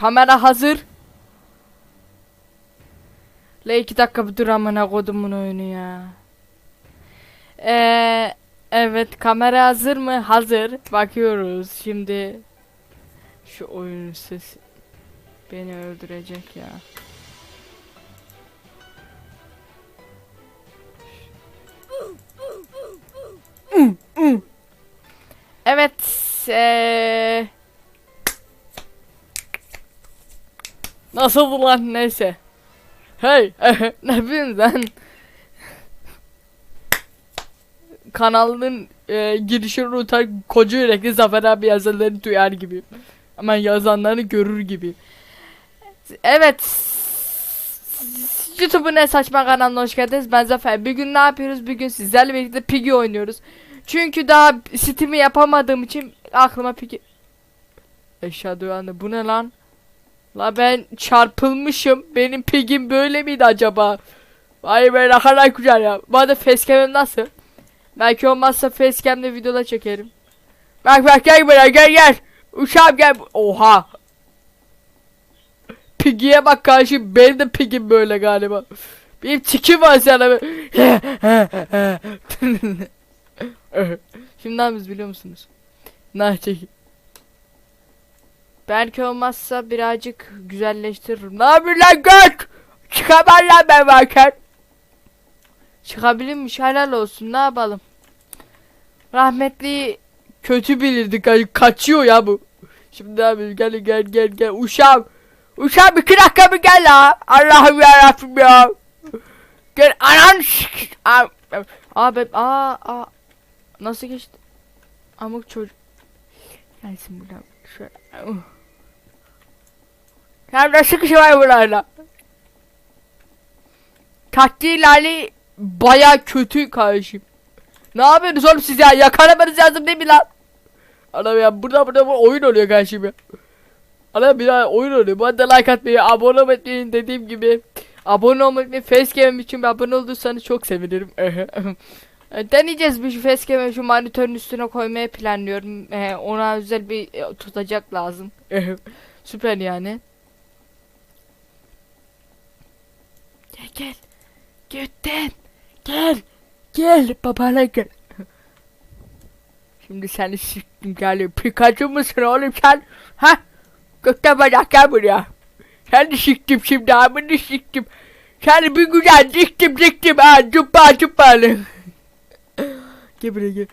Kamera hazır. La iki dakika bir dur amına kodumun oyunu ya. Eee evet kamera hazır mı? Hazır. Bakıyoruz şimdi. Şu oyunun sesi beni öldürecek ya. Evet. Eee Nasıl lan neyse. Hey ne yapıyorsun lan? Kanalın e, girişini unutan koca yürekli Zafer abi yazılarını duyar gibi. Ama yazanlarını görür gibi. Evet. YouTube'un en saçma kanalına hoş geldiniz. Ben Zafer. Bugün ne yapıyoruz? Bugün sizlerle birlikte Piggy oynuyoruz. Çünkü daha Steam'i yapamadığım için aklıma Piggy... Eşya duyandı. Bu ne lan? La ben çarpılmışım. Benim Piggy'm böyle miydi acaba? Vay be ne kadar güzel ya. Bu arada facecam'im nasıl? Belki olmazsa facecam'de videoda çekerim. Bak bak gel buraya gel gel. Uşağım gel. Oha. Piggy'ye bak karşı benim de Piggy'm böyle galiba. Benim tikim var sana. Şimdi ne biliyor musunuz? Ne çekin. Belki olmazsa birazcık güzelleştiririm. Ne yapıyorsun lan göt? Çıkamam lan ben varken. Çıkabilirmiş helal olsun ne yapalım. Rahmetli kötü bilirdi ka- kaçıyor ya bu. Şimdi abi gel gel gel gel uşağım. Uşağım iki dakika bir gel la. Allah'ım yarabbim ya. Gel anan Abi aa aa nasıl geçti? Amık çocuk. Gelsin buradan şöyle. Ya nasıl kişi var buralarda? Taktiği Lali baya kötü kardeşim. Ne yapıyorsunuz oğlum siz ya? Yakalamanız lazım değil mi lan? Adam ya burada burada bu oyun oluyor kardeşim ya. Adam bir daha oyun oluyor. Bu arada like atmayı, abone olmayı dediğim gibi. Abone olmayı unutmayın. Facecam'im için abone olduysanız çok sevinirim. E, Deneyeceğiz bir facecam'i şu monitörün üstüne koymaya planlıyorum. E, ona özel bir e, tutacak lazım. Süper yani. Gel gel. Götten. Gel. Gel babana gel. Şimdi seni siktim geliyor. Pikachu musun oğlum sen? Ha? Gökten bacak gel buraya. Seni siktim şimdi amını siktim. Seni bir güzel diktim diktim ha. Cuppa cuppa. gel buraya gel.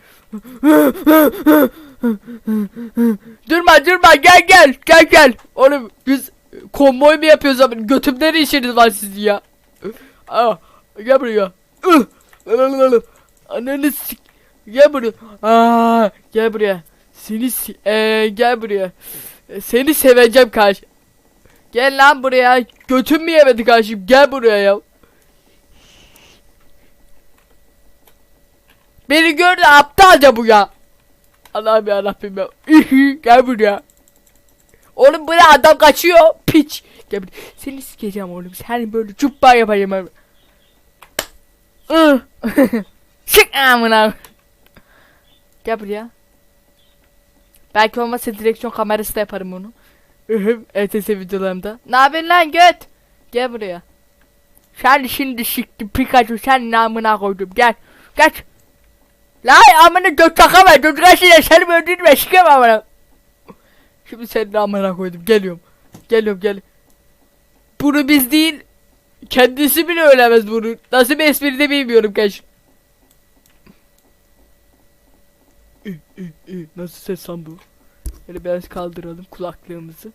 durma durma gel gel. Gel gel. Oğlum biz konvoy mu yapıyoruz ama götümden işiniz var sizin ya. Ah, gel buraya. Ananı sik. Gel buraya. Aa, gel buraya. Seni ee, gel buraya. E, Seni seveceğim karşı. Gel lan buraya. Götüm mü yemedi karşım? Gel buraya ya. Beni gördü aptalca bu ya. Allah'ım ya. İhi, gel buraya. Oğlum buraya adam kaçıyor. Piç. Buraya. Seni sikeceğim oğlum. Seni böyle cuppa yapacağım abi. Sık amına. Gel buraya. Belki olmazsa direksiyon kamerası da yaparım onu. ETS videolarımda. Ne yapıyorsun lan göt? Gel buraya. Sen şimdi siktim Pikachu sen namına koydum gel. Geç. Lan amına göt takama dur kaçıyla seni öldürme sikem amına. Şimdi senin namına koydum geliyorum. Geliyorum gel. Bunu biz değil kendisi bile ölemez bunu. Nasıl bir espri de bilmiyorum genç. Nasıl ses lan bu? Böyle biraz kaldıralım kulaklığımızı.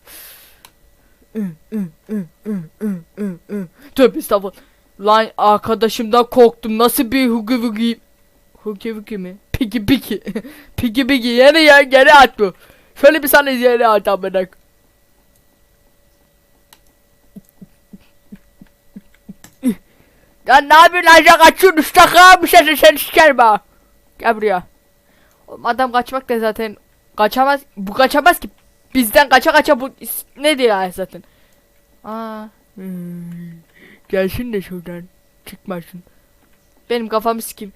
Tövbe estağfurullah. Lan arkadaşımdan korktum. Nasıl bir hugi hugi? Hugi hugi mi? Piki piki. piki piki. Yere yer geri at bu. Şöyle bir sana yere at amına. Ya ne yapıyorsun lan sen kaçıyorsun usta kalmış sen sen sikerim ha. Gel buraya. Oğlum adam kaçmak da zaten kaçamaz. Bu kaçamaz ki. Bizden kaça kaça bu ne diyor zaten. Aa. Gelsin de şuradan. Çıkmasın. Benim kafamı sikeyim.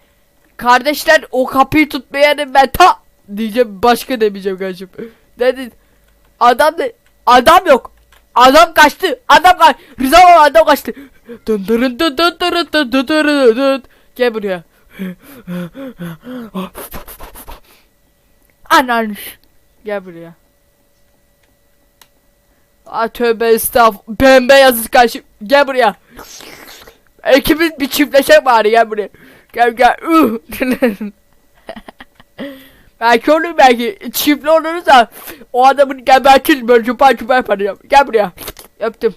Kardeşler o kapıyı tutmayanım ben ta diyeceğim başka demeyeceğim kardeşim. Dedi adam da adam yok. Adam kaçtı. Adam kaç. Rıza adam kaçtı. Dın dırın dın dın dırın dın dın dırın dın. Gel buraya. Ananış. Gel buraya. Aa tövbe estağfurullah. Bembeyazız karşı. Gel buraya. İkimiz bir çiftleşek bari gel buraya. Gel gel. Uh. belki olur belki. Çiftli oluruz da o adamın gebertiriz böyle çupar çupar yaparım. Gel buraya. Öptüm.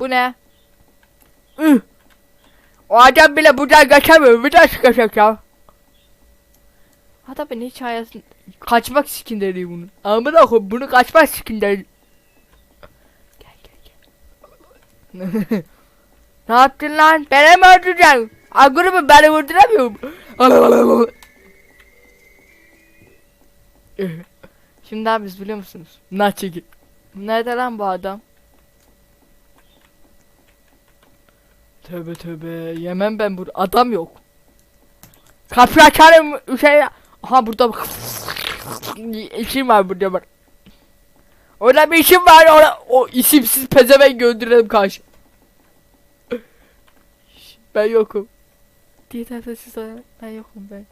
Bu ne? Üh. O adam bile buradan kaçamıyor. Bir daha çıkacak ya. Hatta ben hiç hayatın kaçmak sikinderi bunun. Amına koyayım bunu kaçmak sikinderi. Gel gel gel. ne yaptın lan? Beni mi öldüreceksin? Aguru mu beni öldüremiyorum. Şimdi abi biz biliyor musunuz? Na çekil. Nerede lan bu adam? Tövbe tövbe yemem ben bu adam yok. Kapıyı açarım şey Aha burada bak. İşim var burada bak. Orada bir işim var orada o isimsiz pezevenk öldürelim karşı. Ben yokum. Diye siz ben yokum ben.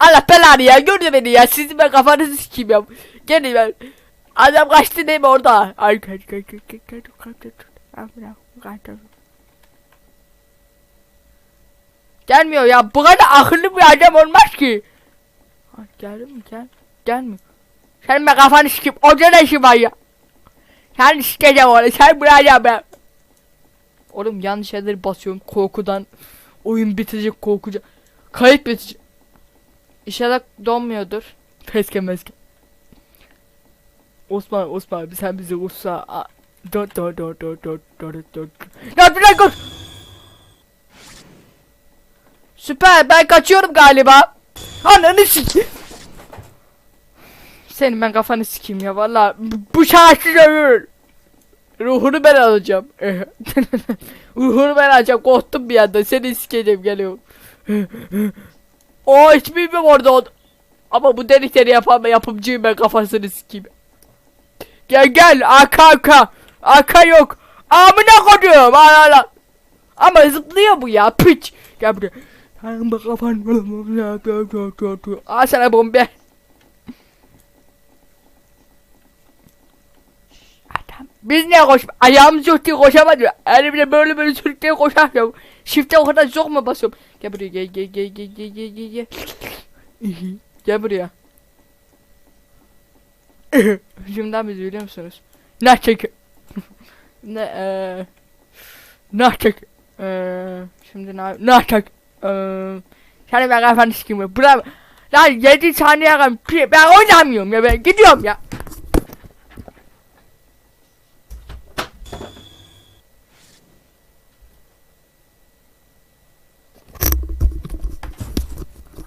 Allah belanı ya gördü beni ya sizi ben kafanızı sikeyim ya. Gelin ben. Adam kaçtı değil mi orada? Ay kaç kaç kaç kaç kaç kaç kaç kaç Gelmiyor ya bu kadar akıllı bir adam olmaz ki. Ha, geldi mi gel. Gelmiyor. Sen ben kafanı sikeyim. Orada ne işin var ya? Sen sikeceğim onu. Sen bırakacağım ben. Oğlum yanlış şeyleri basıyorum korkudan. Oyun bitecek korkuca. Kayıt bitecek. İnşallah donmuyordur. Peske meske. Osman Osman sen bizi vursa. Dört dört dört dört dört dört dört. Ya bir dakika. Süper ben kaçıyorum galiba. Ananı sikeyim. Senin ben kafanı sikeyim ya valla. Bu şarkı ölür. Ruhunu ben alacağım. Ruhunu ben alacağım. Korktum bir anda. Seni sikeceğim geliyor. o hiç bilmiyorum orada oldu. Ama bu delikleri yapan yapımcıyım ben kafasını sikeyim. Gel gel arka arka. Arka yok. Amına koyuyorum. Ama zıplıyor bu ya piç. Gel buraya. Sen bak kafan. Al sana bombe. Biz niye koş? Ayağımız yok diye koşamadı. Elimle böyle böyle sürükleye koşamıyorum. Shift'e o kadar çok mu basıyorum? Gel buraya gel gel gel gel gel gel gel gel. gel buraya. Şimdiden biz biliyor musunuz? Ne çek? ne eee? Ne çek? Eee? Şimdi ne ne çek? Eee? Sen ben kafanı sikeyim. Bırak. Lan 7 saniye kalmış. Ben oynamıyorum ya ben gidiyorum ya.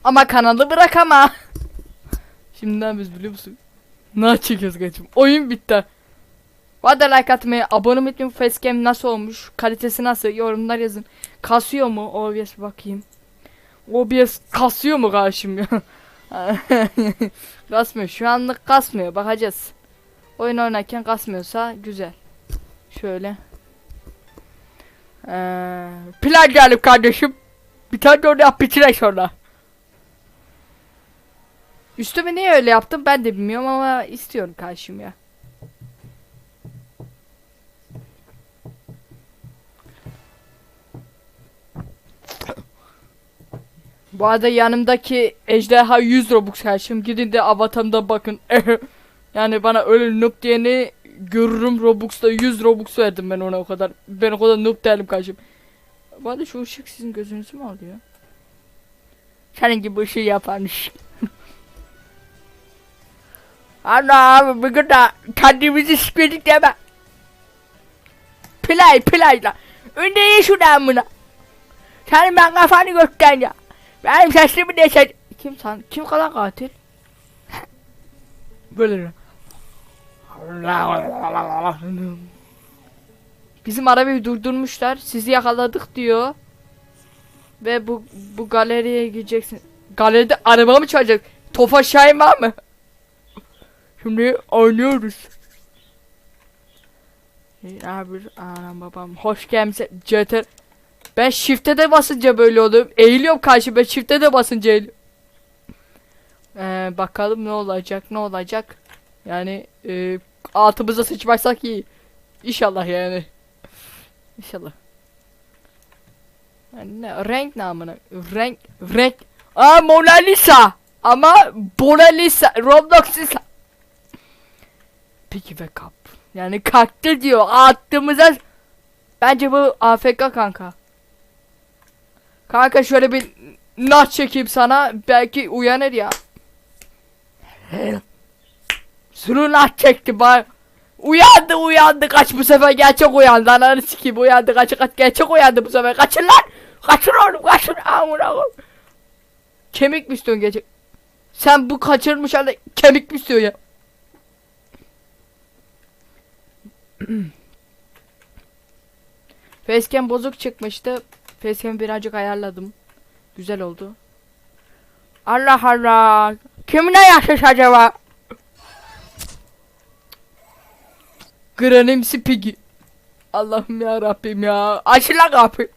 Ama kanalı bırak ama. Şimdiden biz biliyor musun? Ne çekiyoruz kaçım? Oyun bitti. Arada like atmayı, abone olmayı. Facecam nasıl olmuş? Kalitesi nasıl? Yorumlar yazın. Kasıyor mu? OBS bakayım. OBS kasıyor mu karşım ya? kasmıyor. Şu anlık kasmıyor. Bakacağız. Oyun oynarken kasmıyorsa güzel. Şöyle. Ee, plan gelip kardeşim. Bir tane de onu yap bitirek sonra. Üstüme niye öyle yaptım ben de bilmiyorum ama istiyorum karşım ya. Bu arada yanımdaki ejderha 100 robux karşım. Gidin de avatamda bakın. yani bana öyle noob diyeni görürüm robux'ta 100 robux verdim ben ona o kadar. Ben o kadar noob değilim karşım. Bu arada şu ışık sizin gözünüzü mü alıyor? Senin gibi ışığı yaparmış. Ana abi bugün de kendimizi sıkıyorduk deme. Play playla. Önde iyi şuradan buna. Sen ben kafanı göster. Benim sesimi de sen. Kim san? Kim kalan katil? Böyle. Bizim arabayı durdurmuşlar. Sizi yakaladık diyor. Ve bu bu galeriye gideceksin. Galeride araba mı çalacak? Tofaş Şahin var mı? Şimdi oynuyoruz. Abi anam babam hoş gelmişsin Ceter. Ben shift'e de basınca böyle oluyorum. Eğiliyorum karşı ben shift'e de basınca eğiliyorum. Ee, bakalım ne olacak ne olacak. Yani e, altımıza sıçmazsak iyi. İnşallah yani. İnşallah. Yani ne renk namına renk renk Aa Mona Lisa ama Mona Lisa Roblox Lisa Peki ve kap yani kalktı diyor attığımıza Bence bu AFK kanka Kanka şöyle bir Nah çekeyim sana belki uyanır ya. Sunu nah çekti bak Uyandı uyandı kaç bu sefer gerçek uyandı. Ananı sikeyim uyandı kaç kaç gerçek uyandı bu sefer. Kaçın lan! Kaçın oğlum kaçın. Amına. Kemik mi istiyorsun gerçek? Sen bu kaçırmış halde kemik mi istiyorsun ya? Facecam bozuk çıkmıştı Facecam'i birazcık ayarladım Güzel oldu Allah Allah Kimine yaşış acaba Granimsi Piggy. Allah'ım ya Rabbim ya. Açın lan kapı.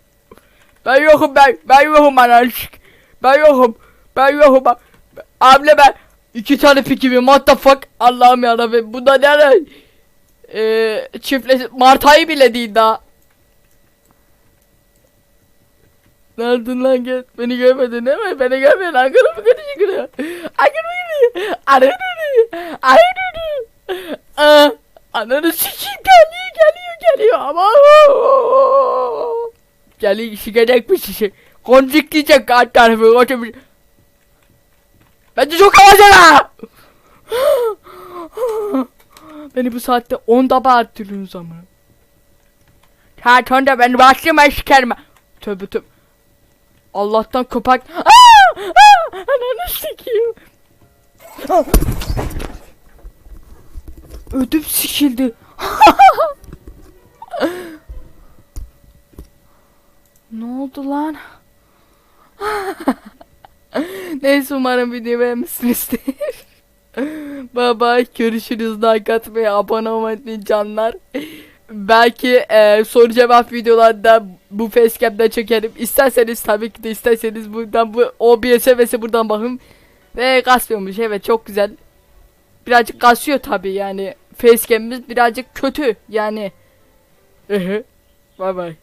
Ben yokum ben. Ben yokum ananı sik- Ben yokum. Ben yokum. Abla ben. iki tane Piggy'mi what the fuck. Allah'ım ya Rabbim. Bu da ne? Eee çiftleşi. Mart ayı bile değil daha. Neredin lan gel? Beni görmedin değil mi? Beni görmedin. Ankara mı konuşuyor? Ankara mı konuşuyor? Ankara mı Ankara Aa, Ananı sikeyim geliyor geliyor geliyor ama Geliyor şikayet bir şişe Koncik diyecek alt tarafı otobüs Bence çok havacana Beni bu saatte 10 daba arttırıyorsunuz ama Saat 10'da beni başlama sikerim Tövbe tövbe Allah'tan köpek! Ananı sikeyim Ödüm sikildi. ne oldu lan? Neyse umarım videoyu beğenmişsinizdir. bye bye görüşürüz like atmayı abone olmayı unutmayın canlar. Belki e, soru cevap videolarda bu facecam'den çekerim. İsterseniz tabii ki de isterseniz buradan bu OBS'e ve buradan bakın. Ve kasmıyormuş evet çok güzel birazcık kasıyor tabi yani facecam'imiz birazcık kötü yani. Ehe. Bay bay.